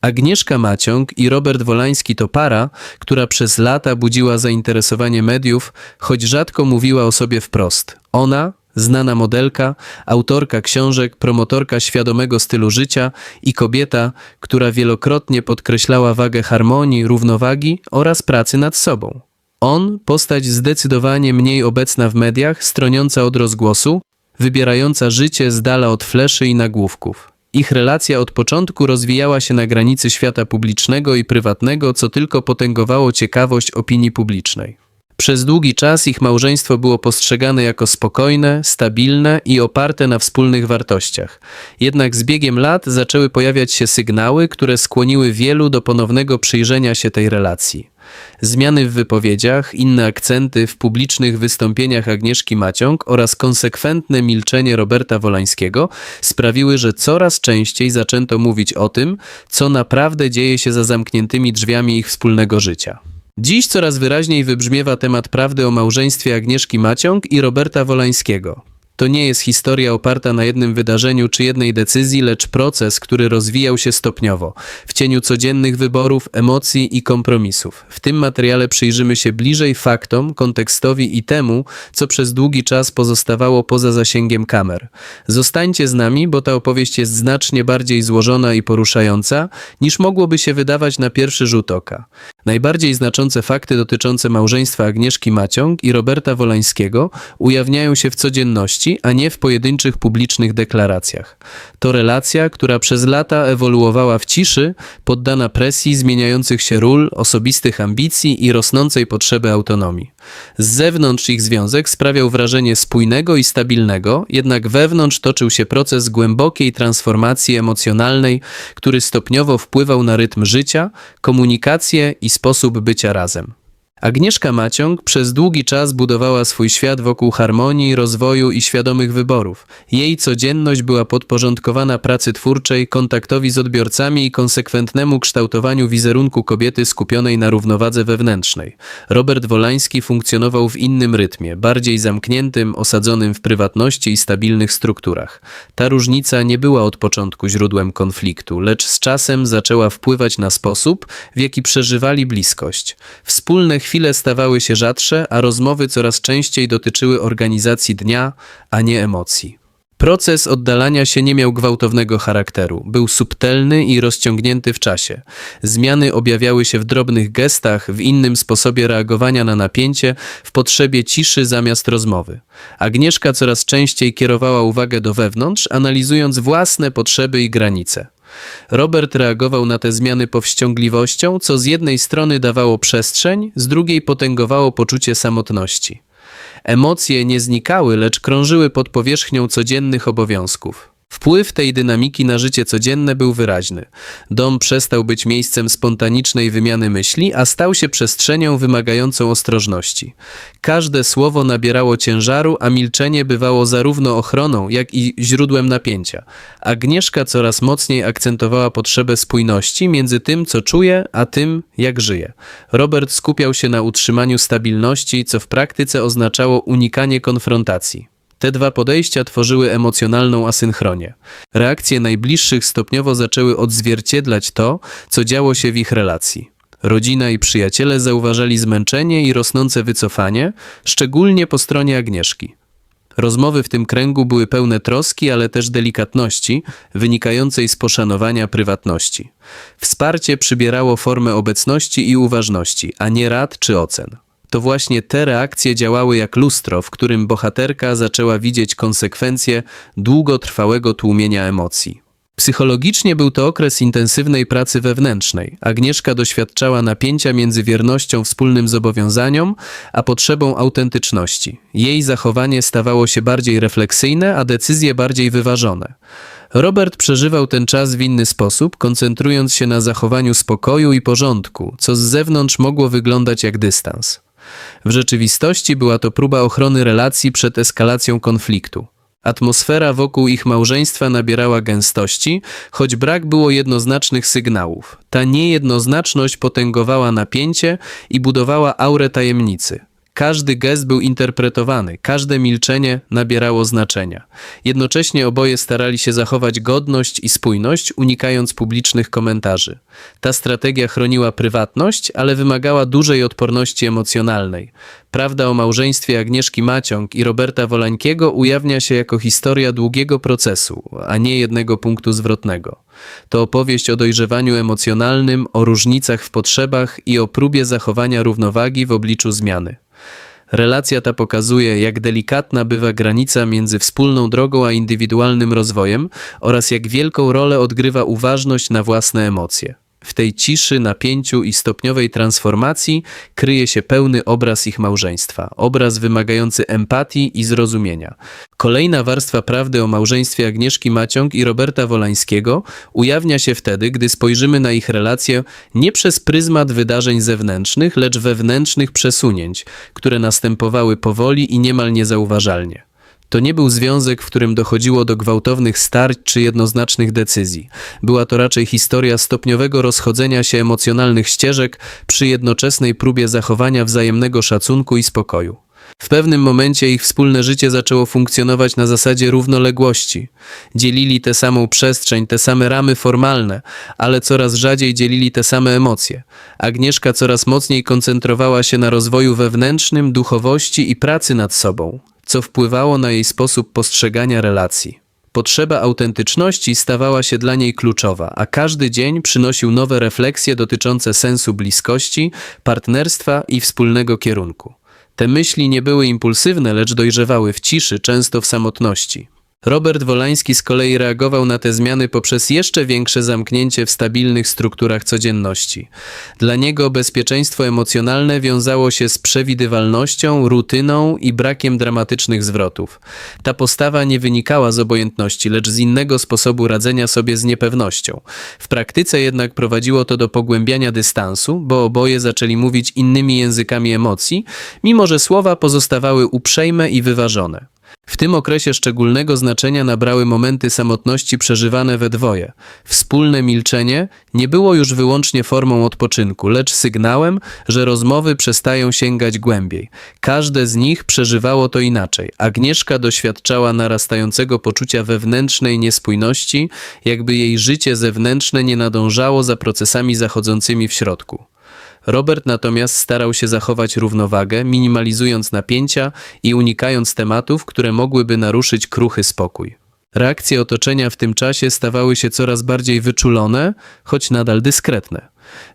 Agnieszka Maciąg i Robert Wolański to para, która przez lata budziła zainteresowanie mediów, choć rzadko mówiła o sobie wprost. Ona, znana modelka, autorka książek, promotorka świadomego stylu życia i kobieta, która wielokrotnie podkreślała wagę harmonii, równowagi oraz pracy nad sobą. On, postać zdecydowanie mniej obecna w mediach, stroniąca od rozgłosu, wybierająca życie z dala od fleszy i nagłówków. Ich relacja od początku rozwijała się na granicy świata publicznego i prywatnego, co tylko potęgowało ciekawość opinii publicznej. Przez długi czas ich małżeństwo było postrzegane jako spokojne, stabilne i oparte na wspólnych wartościach. Jednak z biegiem lat zaczęły pojawiać się sygnały, które skłoniły wielu do ponownego przyjrzenia się tej relacji. Zmiany w wypowiedziach, inne akcenty w publicznych wystąpieniach Agnieszki Maciąg oraz konsekwentne milczenie Roberta Wolańskiego sprawiły, że coraz częściej zaczęto mówić o tym, co naprawdę dzieje się za zamkniętymi drzwiami ich wspólnego życia. Dziś coraz wyraźniej wybrzmiewa temat prawdy o małżeństwie Agnieszki Maciąg i Roberta Wolańskiego. To nie jest historia oparta na jednym wydarzeniu czy jednej decyzji, lecz proces, który rozwijał się stopniowo, w cieniu codziennych wyborów, emocji i kompromisów. W tym materiale przyjrzymy się bliżej faktom, kontekstowi i temu, co przez długi czas pozostawało poza zasięgiem kamer. Zostańcie z nami, bo ta opowieść jest znacznie bardziej złożona i poruszająca, niż mogłoby się wydawać na pierwszy rzut oka. Najbardziej znaczące fakty dotyczące małżeństwa Agnieszki Maciąg i Roberta Wolańskiego ujawniają się w codzienności, a nie w pojedynczych publicznych deklaracjach. To relacja, która przez lata ewoluowała w ciszy, poddana presji zmieniających się ról, osobistych ambicji i rosnącej potrzeby autonomii. Z zewnątrz ich związek sprawiał wrażenie spójnego i stabilnego, jednak wewnątrz toczył się proces głębokiej transformacji emocjonalnej, który stopniowo wpływał na rytm życia, komunikację i sposób bycia razem. Agnieszka Maciąg przez długi czas budowała swój świat wokół harmonii, rozwoju i świadomych wyborów. Jej codzienność była podporządkowana pracy twórczej, kontaktowi z odbiorcami i konsekwentnemu kształtowaniu wizerunku kobiety skupionej na równowadze wewnętrznej. Robert Wolański funkcjonował w innym rytmie, bardziej zamkniętym, osadzonym w prywatności i stabilnych strukturach. Ta różnica nie była od początku źródłem konfliktu, lecz z czasem zaczęła wpływać na sposób, w jaki przeżywali bliskość. Wspólne chwile stawały się rzadsze, a rozmowy coraz częściej dotyczyły organizacji dnia, a nie emocji. Proces oddalania się nie miał gwałtownego charakteru, był subtelny i rozciągnięty w czasie. Zmiany objawiały się w drobnych gestach, w innym sposobie reagowania na napięcie, w potrzebie ciszy zamiast rozmowy. Agnieszka coraz częściej kierowała uwagę do wewnątrz, analizując własne potrzeby i granice. Robert reagował na te zmiany powściągliwością, co z jednej strony dawało przestrzeń, z drugiej potęgowało poczucie samotności. Emocje nie znikały, lecz krążyły pod powierzchnią codziennych obowiązków. Wpływ tej dynamiki na życie codzienne był wyraźny. Dom przestał być miejscem spontanicznej wymiany myśli, a stał się przestrzenią wymagającą ostrożności. Każde słowo nabierało ciężaru, a milczenie bywało zarówno ochroną, jak i źródłem napięcia. Agnieszka coraz mocniej akcentowała potrzebę spójności między tym, co czuje, a tym, jak żyje. Robert skupiał się na utrzymaniu stabilności, co w praktyce oznaczało unikanie konfrontacji. Te dwa podejścia tworzyły emocjonalną asynchronię. Reakcje najbliższych stopniowo zaczęły odzwierciedlać to, co działo się w ich relacji. Rodzina i przyjaciele zauważali zmęczenie i rosnące wycofanie, szczególnie po stronie Agnieszki. Rozmowy w tym kręgu były pełne troski, ale też delikatności, wynikającej z poszanowania prywatności. Wsparcie przybierało formę obecności i uważności, a nie rad czy ocen. To właśnie te reakcje działały jak lustro, w którym bohaterka zaczęła widzieć konsekwencje długotrwałego tłumienia emocji. Psychologicznie był to okres intensywnej pracy wewnętrznej. Agnieszka doświadczała napięcia między wiernością wspólnym zobowiązaniom, a potrzebą autentyczności. Jej zachowanie stawało się bardziej refleksyjne, a decyzje bardziej wyważone. Robert przeżywał ten czas w inny sposób, koncentrując się na zachowaniu spokoju i porządku, co z zewnątrz mogło wyglądać jak dystans. W rzeczywistości była to próba ochrony relacji przed eskalacją konfliktu. Atmosfera wokół ich małżeństwa nabierała gęstości, choć brak było jednoznacznych sygnałów. Ta niejednoznaczność potęgowała napięcie i budowała aurę tajemnicy. Każdy gest był interpretowany, każde milczenie nabierało znaczenia. Jednocześnie oboje starali się zachować godność i spójność, unikając publicznych komentarzy. Ta strategia chroniła prywatność, ale wymagała dużej odporności emocjonalnej. Prawda o małżeństwie Agnieszki Maciąg i Roberta Wolańkiego ujawnia się jako historia długiego procesu, a nie jednego punktu zwrotnego. To opowieść o dojrzewaniu emocjonalnym, o różnicach w potrzebach i o próbie zachowania równowagi w obliczu zmiany. Relacja ta pokazuje, jak delikatna bywa granica między wspólną drogą a indywidualnym rozwojem oraz jak wielką rolę odgrywa uważność na własne emocje. W tej ciszy, napięciu i stopniowej transformacji kryje się pełny obraz ich małżeństwa, obraz wymagający empatii i zrozumienia. Kolejna warstwa prawdy o małżeństwie Agnieszki Maciąg i Roberta Wolańskiego ujawnia się wtedy, gdy spojrzymy na ich relację nie przez pryzmat wydarzeń zewnętrznych, lecz wewnętrznych przesunięć, które następowały powoli i niemal niezauważalnie. To nie był związek, w którym dochodziło do gwałtownych starć czy jednoznacznych decyzji. Była to raczej historia stopniowego rozchodzenia się emocjonalnych ścieżek przy jednoczesnej próbie zachowania wzajemnego szacunku i spokoju. W pewnym momencie ich wspólne życie zaczęło funkcjonować na zasadzie równoległości. Dzielili tę samą przestrzeń, te same ramy formalne, ale coraz rzadziej dzielili te same emocje. Agnieszka coraz mocniej koncentrowała się na rozwoju wewnętrznym, duchowości i pracy nad sobą co wpływało na jej sposób postrzegania relacji. Potrzeba autentyczności stawała się dla niej kluczowa, a każdy dzień przynosił nowe refleksje dotyczące sensu bliskości, partnerstwa i wspólnego kierunku. Te myśli nie były impulsywne, lecz dojrzewały w ciszy, często w samotności. Robert Wolański z kolei reagował na te zmiany poprzez jeszcze większe zamknięcie w stabilnych strukturach codzienności. Dla niego bezpieczeństwo emocjonalne wiązało się z przewidywalnością, rutyną i brakiem dramatycznych zwrotów. Ta postawa nie wynikała z obojętności, lecz z innego sposobu radzenia sobie z niepewnością. W praktyce jednak prowadziło to do pogłębiania dystansu, bo oboje zaczęli mówić innymi językami emocji, mimo że słowa pozostawały uprzejme i wyważone. W tym okresie szczególnego znaczenia nabrały momenty samotności przeżywane we dwoje. Wspólne milczenie nie było już wyłącznie formą odpoczynku, lecz sygnałem, że rozmowy przestają sięgać głębiej. Każde z nich przeżywało to inaczej. Agnieszka doświadczała narastającego poczucia wewnętrznej niespójności, jakby jej życie zewnętrzne nie nadążało za procesami zachodzącymi w środku. Robert natomiast starał się zachować równowagę, minimalizując napięcia i unikając tematów, które mogłyby naruszyć kruchy spokój. Reakcje otoczenia w tym czasie stawały się coraz bardziej wyczulone, choć nadal dyskretne.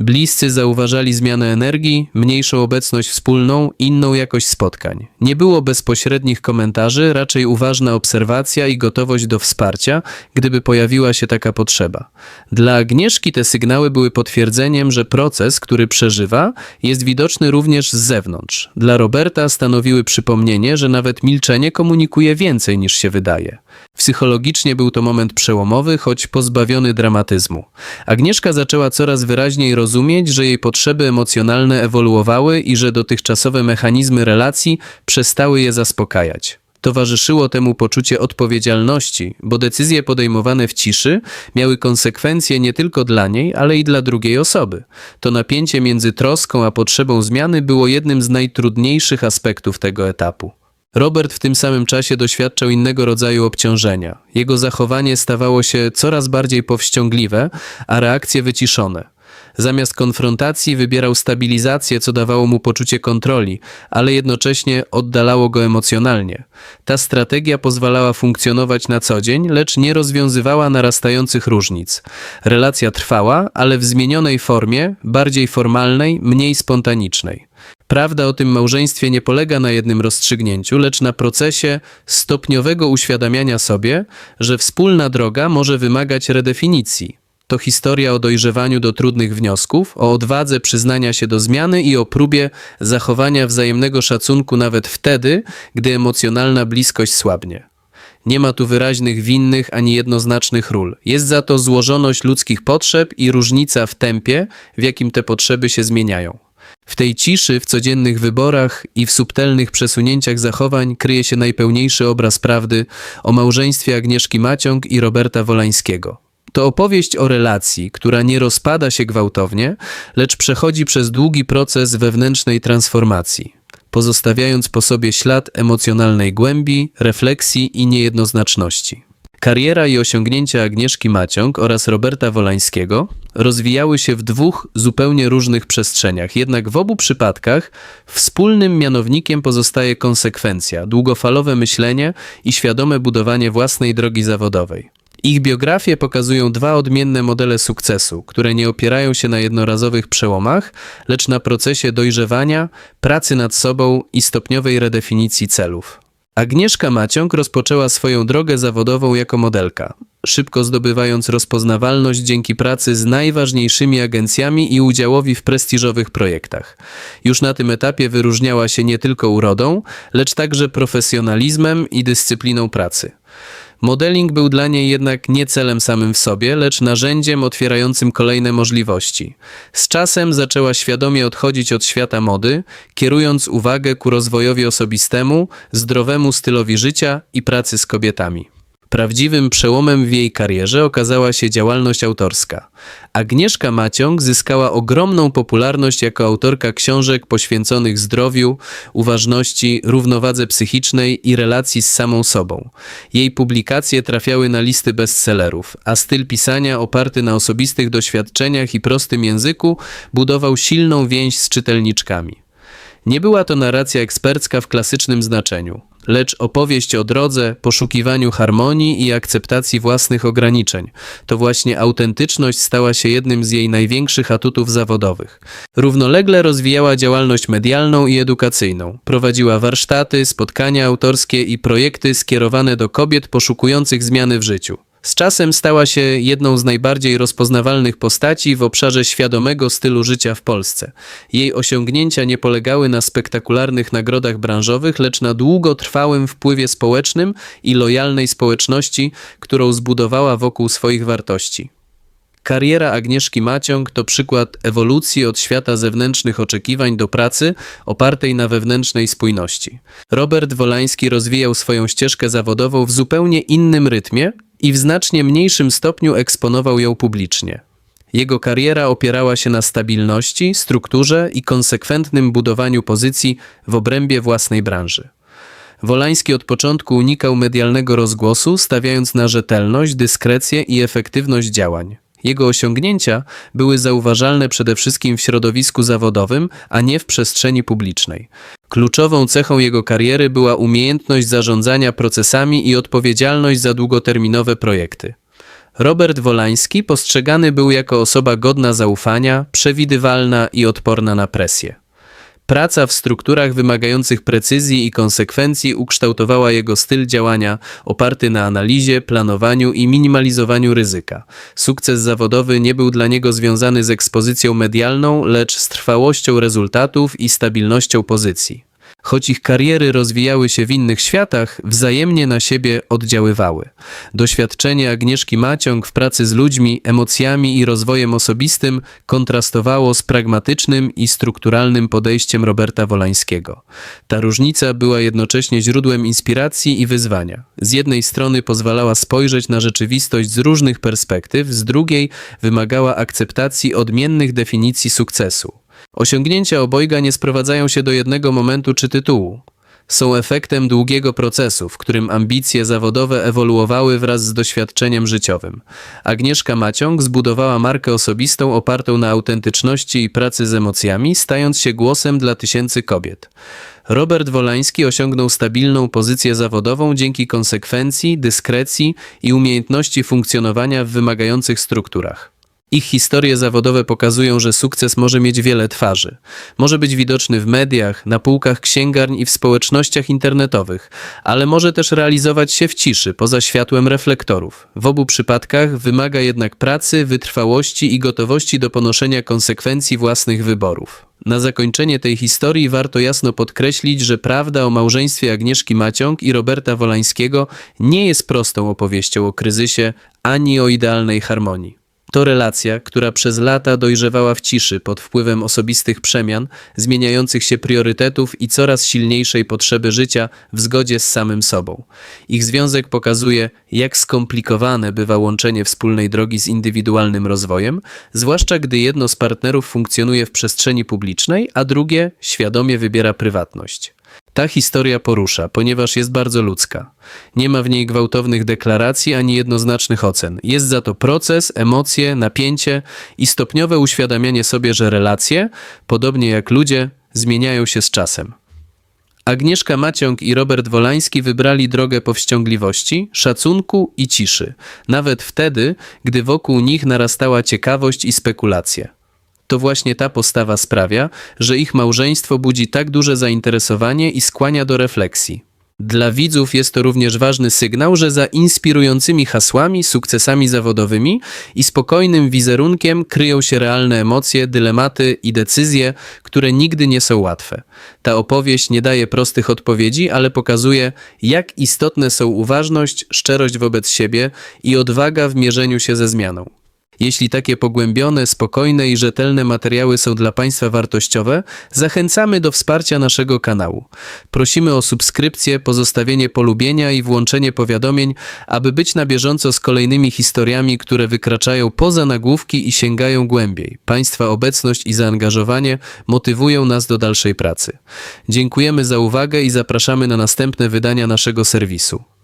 Bliscy zauważali zmianę energii, mniejszą obecność wspólną, inną jakość spotkań. Nie było bezpośrednich komentarzy, raczej uważna obserwacja i gotowość do wsparcia, gdyby pojawiła się taka potrzeba. Dla Agnieszki te sygnały były potwierdzeniem, że proces, który przeżywa, jest widoczny również z zewnątrz. Dla Roberta stanowiły przypomnienie, że nawet milczenie komunikuje więcej niż się wydaje. Psychologicznie był to moment przełomowy, choć pozbawiony dramatyzmu. Agnieszka zaczęła coraz wyraźniej rozumieć, że jej potrzeby emocjonalne ewoluowały i że dotychczasowe mechanizmy relacji przestały je zaspokajać. Towarzyszyło temu poczucie odpowiedzialności, bo decyzje podejmowane w ciszy miały konsekwencje nie tylko dla niej, ale i dla drugiej osoby. To napięcie między troską a potrzebą zmiany było jednym z najtrudniejszych aspektów tego etapu. Robert w tym samym czasie doświadczał innego rodzaju obciążenia. Jego zachowanie stawało się coraz bardziej powściągliwe, a reakcje wyciszone. Zamiast konfrontacji wybierał stabilizację, co dawało mu poczucie kontroli, ale jednocześnie oddalało go emocjonalnie. Ta strategia pozwalała funkcjonować na co dzień, lecz nie rozwiązywała narastających różnic. Relacja trwała, ale w zmienionej formie, bardziej formalnej, mniej spontanicznej. Prawda o tym małżeństwie nie polega na jednym rozstrzygnięciu, lecz na procesie stopniowego uświadamiania sobie, że wspólna droga może wymagać redefinicji. To historia o dojrzewaniu do trudnych wniosków, o odwadze przyznania się do zmiany i o próbie zachowania wzajemnego szacunku nawet wtedy, gdy emocjonalna bliskość słabnie. Nie ma tu wyraźnych winnych ani jednoznacznych ról. Jest za to złożoność ludzkich potrzeb i różnica w tempie, w jakim te potrzeby się zmieniają. W tej ciszy, w codziennych wyborach i w subtelnych przesunięciach zachowań kryje się najpełniejszy obraz prawdy o małżeństwie Agnieszki Maciąg i Roberta Wolańskiego. To opowieść o relacji, która nie rozpada się gwałtownie, lecz przechodzi przez długi proces wewnętrznej transformacji. pozostawiając po sobie ślad emocjonalnej głębi, refleksji i niejednoznaczności. Kariera i osiągnięcia Agnieszki Maciąg oraz Roberta Wolańskiego rozwijały się w dwóch zupełnie różnych przestrzeniach, jednak w obu przypadkach wspólnym mianownikiem pozostaje konsekwencja, długofalowe myślenie i świadome budowanie własnej drogi zawodowej. Ich biografie pokazują dwa odmienne modele sukcesu, które nie opierają się na jednorazowych przełomach, lecz na procesie dojrzewania, pracy nad sobą i stopniowej redefinicji celów. Agnieszka Maciąg rozpoczęła swoją drogę zawodową jako modelka, szybko zdobywając rozpoznawalność dzięki pracy z najważniejszymi agencjami i udziałowi w prestiżowych projektach. Już na tym etapie wyróżniała się nie tylko urodą, lecz także profesjonalizmem i dyscypliną pracy. Modeling był dla niej jednak nie celem samym w sobie, lecz narzędziem otwierającym kolejne możliwości. Z czasem zaczęła świadomie odchodzić od świata mody, kierując uwagę ku rozwojowi osobistemu, zdrowemu stylowi życia i pracy z kobietami. Prawdziwym przełomem w jej karierze okazała się działalność autorska. Agnieszka Maciąg zyskała ogromną popularność jako autorka książek poświęconych zdrowiu, uważności, równowadze psychicznej i relacji z samą sobą. Jej publikacje trafiały na listy bestsellerów, a styl pisania oparty na osobistych doświadczeniach i prostym języku budował silną więź z czytelniczkami. Nie była to narracja ekspercka w klasycznym znaczeniu, lecz opowieść o drodze, poszukiwaniu harmonii i akceptacji własnych ograniczeń. To właśnie autentyczność stała się jednym z jej największych atutów zawodowych. Równolegle rozwijała działalność medialną i edukacyjną. Prowadziła warsztaty, spotkania autorskie i projekty skierowane do kobiet poszukujących zmiany w życiu. Z czasem stała się jedną z najbardziej rozpoznawalnych postaci w obszarze świadomego stylu życia w Polsce. Jej osiągnięcia nie polegały na spektakularnych nagrodach branżowych, lecz na długotrwałym wpływie społecznym i lojalnej społeczności, którą zbudowała wokół swoich wartości. Kariera Agnieszki Maciąg to przykład ewolucji od świata zewnętrznych oczekiwań do pracy opartej na wewnętrznej spójności. Robert Wolański rozwijał swoją ścieżkę zawodową w zupełnie innym rytmie i w znacznie mniejszym stopniu eksponował ją publicznie. Jego kariera opierała się na stabilności, strukturze i konsekwentnym budowaniu pozycji w obrębie własnej branży. Wolański od początku unikał medialnego rozgłosu, stawiając na rzetelność, dyskrecję i efektywność działań. Jego osiągnięcia były zauważalne przede wszystkim w środowisku zawodowym, a nie w przestrzeni publicznej. Kluczową cechą jego kariery była umiejętność zarządzania procesami i odpowiedzialność za długoterminowe projekty. Robert Wolański postrzegany był jako osoba godna zaufania, przewidywalna i odporna na presję. Praca w strukturach wymagających precyzji i konsekwencji ukształtowała jego styl działania oparty na analizie, planowaniu i minimalizowaniu ryzyka. Sukces zawodowy nie był dla niego związany z ekspozycją medialną, lecz z trwałością rezultatów i stabilnością pozycji. Choć ich kariery rozwijały się w innych światach, wzajemnie na siebie oddziaływały. Doświadczenie Agnieszki Maciąg w pracy z ludźmi, emocjami i rozwojem osobistym kontrastowało z pragmatycznym i strukturalnym podejściem Roberta Wolańskiego. Ta różnica była jednocześnie źródłem inspiracji i wyzwania. Z jednej strony pozwalała spojrzeć na rzeczywistość z różnych perspektyw, z drugiej wymagała akceptacji odmiennych definicji sukcesu. Osiągnięcia obojga nie sprowadzają się do jednego momentu czy tytułu. Są efektem długiego procesu, w którym ambicje zawodowe ewoluowały wraz z doświadczeniem życiowym. Agnieszka Maciąg zbudowała markę osobistą opartą na autentyczności i pracy z emocjami, stając się głosem dla tysięcy kobiet. Robert Wolański osiągnął stabilną pozycję zawodową dzięki konsekwencji, dyskrecji i umiejętności funkcjonowania w wymagających strukturach. Ich historie zawodowe pokazują, że sukces może mieć wiele twarzy. Może być widoczny w mediach, na półkach księgarni i w społecznościach internetowych, ale może też realizować się w ciszy, poza światłem reflektorów. W obu przypadkach wymaga jednak pracy, wytrwałości i gotowości do ponoszenia konsekwencji własnych wyborów. Na zakończenie tej historii warto jasno podkreślić, że prawda o małżeństwie Agnieszki Maciąg i Roberta Wolańskiego nie jest prostą opowieścią o kryzysie ani o idealnej harmonii. To relacja, która przez lata dojrzewała w ciszy pod wpływem osobistych przemian, zmieniających się priorytetów i coraz silniejszej potrzeby życia w zgodzie z samym sobą. Ich związek pokazuje, jak skomplikowane bywa łączenie wspólnej drogi z indywidualnym rozwojem, zwłaszcza gdy jedno z partnerów funkcjonuje w przestrzeni publicznej, a drugie świadomie wybiera prywatność. Ta historia porusza, ponieważ jest bardzo ludzka. Nie ma w niej gwałtownych deklaracji ani jednoznacznych ocen. Jest za to proces, emocje, napięcie i stopniowe uświadamianie sobie, że relacje, podobnie jak ludzie, zmieniają się z czasem. Agnieszka Maciąg i Robert Wolański wybrali drogę powściągliwości, szacunku i ciszy, nawet wtedy, gdy wokół nich narastała ciekawość i spekulacje. To właśnie ta postawa sprawia, że ich małżeństwo budzi tak duże zainteresowanie i skłania do refleksji. Dla widzów jest to również ważny sygnał, że za inspirującymi hasłami, sukcesami zawodowymi i spokojnym wizerunkiem kryją się realne emocje, dylematy i decyzje, które nigdy nie są łatwe. Ta opowieść nie daje prostych odpowiedzi, ale pokazuje, jak istotne są uważność, szczerość wobec siebie i odwaga w mierzeniu się ze zmianą. Jeśli takie pogłębione, spokojne i rzetelne materiały są dla Państwa wartościowe, zachęcamy do wsparcia naszego kanału. Prosimy o subskrypcję, pozostawienie polubienia i włączenie powiadomień, aby być na bieżąco z kolejnymi historiami, które wykraczają poza nagłówki i sięgają głębiej. Państwa obecność i zaangażowanie motywują nas do dalszej pracy. Dziękujemy za uwagę i zapraszamy na następne wydania naszego serwisu.